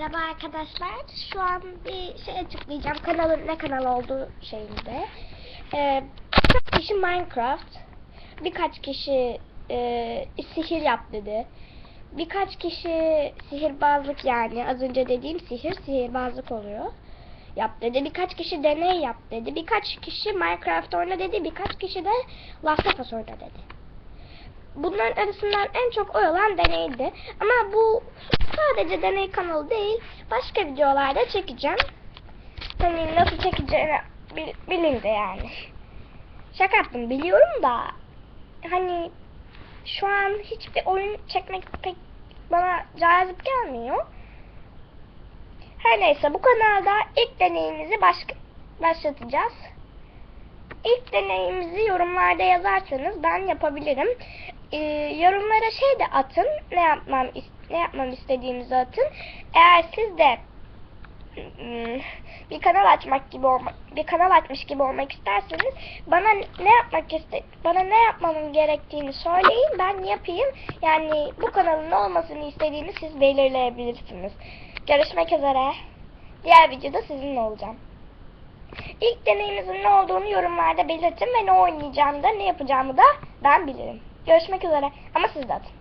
Merhaba arkadaşlar. Şu an bir şey açıklayacağım. Kanalın ne kanal olduğu şeyinde. Ee, birkaç kişi Minecraft, birkaç kişi e, sihir yap dedi. Birkaç kişi sihirbazlık yani az önce dediğim sihir sihirbazlık oluyor. Yap dedi. Birkaç kişi deney yap dedi. Birkaç kişi Minecraft oyna dedi. Birkaç kişi de Last of Us oyna dedi. Bunların arasından en çok oy olan deneydi. Ama bu sadece deney kanalı değil. Başka videolarda çekeceğim. Hani nasıl çekeceğini bil- bilin de yani. Şaka yaptım biliyorum da hani şu an hiçbir oyun çekmek pek bana cazip gelmiyor. Her neyse bu kanalda ilk deneyimizi baş başlatacağız. İlk deneyimizi yorumlarda yazarsanız ben yapabilirim. Ee, yorumlara şey de atın. Ne yapmam ne yapmam istediğinizi atın. Eğer siz de mm, bir kanal açmak gibi olmak bir kanal açmış gibi olmak isterseniz bana ne yapmak iste bana ne yapmamın gerektiğini söyleyin ben yapayım. Yani bu kanalın olmasını istediğini siz belirleyebilirsiniz. Görüşmek üzere. Diğer videoda sizinle olacağım. İlk deneyimizin ne olduğunu yorumlarda belirtin ve ne oynayacağımı da ne yapacağımı da ben bilirim. Görüşmek üzere ama siz de atın.